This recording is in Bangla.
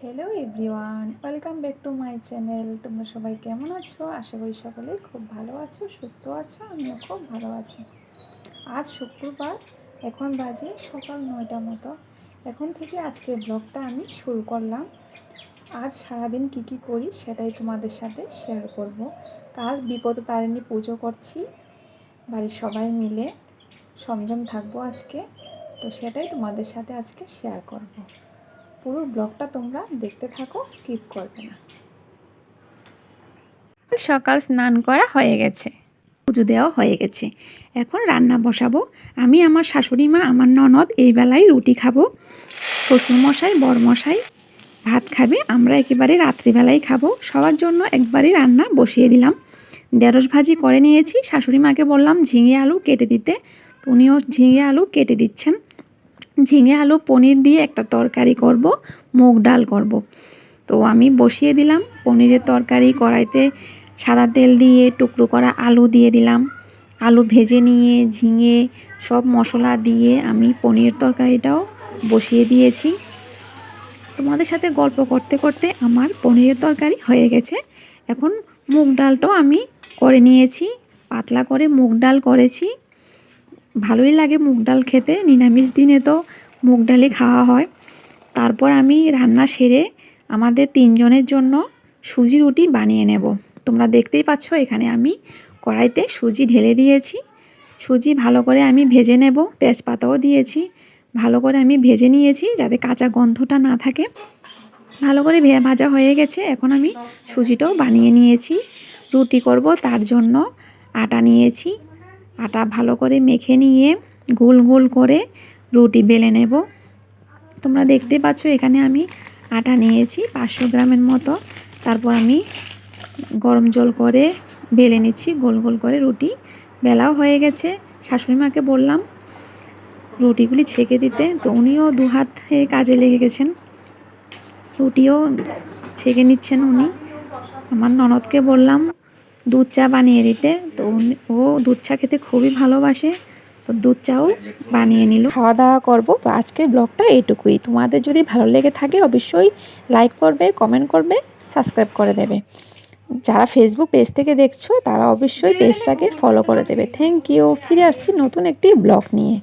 Hello everyone welcome back to my channel তোমরা সবাই কেমন আছো? আশা করি সকলেই খুব ভালো আছো, সুস্থ আছো, আমিও খুব ভালো আছি। আজ শুক্রবার, এখন বাজে সকাল নয়টা মতো। এখন থেকে আজকে ব্লগটা আমি শুরু করলাম। আজ সারাদিন কী কী করি সেটাই তোমাদের সাথে শেয়ার করব। কাল বিপদ তারিণী পুজো করছি, বাড়ির সবাই মিলে। সংযম থাকব আজকে, তো সেটাই তোমাদের সাথে আজকে শেয়ার করব। পুরো ব্লগটা তোমরা দেখতে থাকো, স্কিপ করবে না। সকাল স্নান করা হয়ে গেছে, পুজো দেওয়া হয়ে গেছে। এখন রান্না বসাবো। আমি, আমার শাশুড়ি মা, আমার ননদ এই বেলায় রুটি খাব। শ্বশুরমশাই, বরমশাই ভাত খাবে, আমরা একেবারে রাত্রিবেলায় খাব। সবার জন্য একবারই রান্না বসিয়ে দিলাম। ঢেঁড়স ভাজি করে নিয়েছি। শাশুড়ি মাকে বললাম, ঝিঙে আলু কেটে দিতে। উনিও ঝিঙে আলু কেটে দিচ্ছেন। ঝিঙে আলু, পনির দিয়ে একটা তরকারি করব, মুগ ডাল করব। তো আমি বসিয়ে দিলাম, পনিরের তরকারি কড়াইতে সাদা তেল দিয়ে টুকরো করা আলু দিয়ে দিলাম। আলু ভেজে নিয়ে, ঝিঙে, সব মশলা দিয়ে আমি পনির তরকারিটাও বসিয়ে দিয়েছি। তোমাদের সাথে গল্প করতে করতে আমার পনিরের তরকারি হয়ে গেছে। এখন মুগ ডালটাও আমি করে নিয়েছি, পাতলা করে মুগ ডাল করেছি। ভালোই লাগে মুগ ডাল খেতে, নিরামিষ দিনে তো মুগ ডালই খাওয়া হয়। তারপর আমি রান্না সেরে আমাদের তিনজনের জন্য সুজি রুটি বানিয়ে নেব। তোমরা দেখতেই পাচ্ছ এখানে আমি কড়াইতে সুজি ঢেলে দিয়েছি। সুজি ভালো করে আমি ভেজে নেব, তেজপাতাও দিয়েছি। ভালো করে আমি ভেজে নিয়েছি যাতে কাঁচা গন্ধটা না থাকে। ভালো করে ভাজা হয়ে গেছে, এখন আমি সুজিটাও বানিয়ে নিয়েছি। রুটি করব তার জন্য আটা নিয়েছি। আটা ভালো করে মেখে নিয়ে গোল গোল করে রুটি বেলে নেব। তোমরা দেখতে পাচ্ছ এখানে আমি আটা নিয়েছি পাঁচশো গ্রামের মতো। তারপর আমি গরম জল করে বেলে নিচ্ছি, গোল গোল করে রুটি। বেলাও হয়ে গেছে শাশুড়ি মাকে বললাম, রুটিগুলি ছেঁকে দিতে। তো উনিও দু হাতে কাজে লেগে গেছেন। রুটিও ছেঁকে নিচ্ছেন উনি। আমার ননদকে বললাম দুধ চা বানিয়ে দিতে। তো ও দুধ চা খেতে খুবই ভালোবাসে। তো দুধ চাও বানিয়ে নিল। খাওয়া দাওয়া করব। তো আজকের ব্লগটা এইটুকুই। তোমাদের যদি ভালো লেগে থাকে অবশ্যই লাইক করবে, কমেন্ট করবে, সাবস্ক্রাইব করে দেবে। যারা ফেসবুক পেজ থেকে দেখছ, তারা অবশ্যই পেজটাকে ফলো করে দেবে। থ্যাংক ইউ ফিরে আসছি নতুন একটি ব্লগ নিয়ে।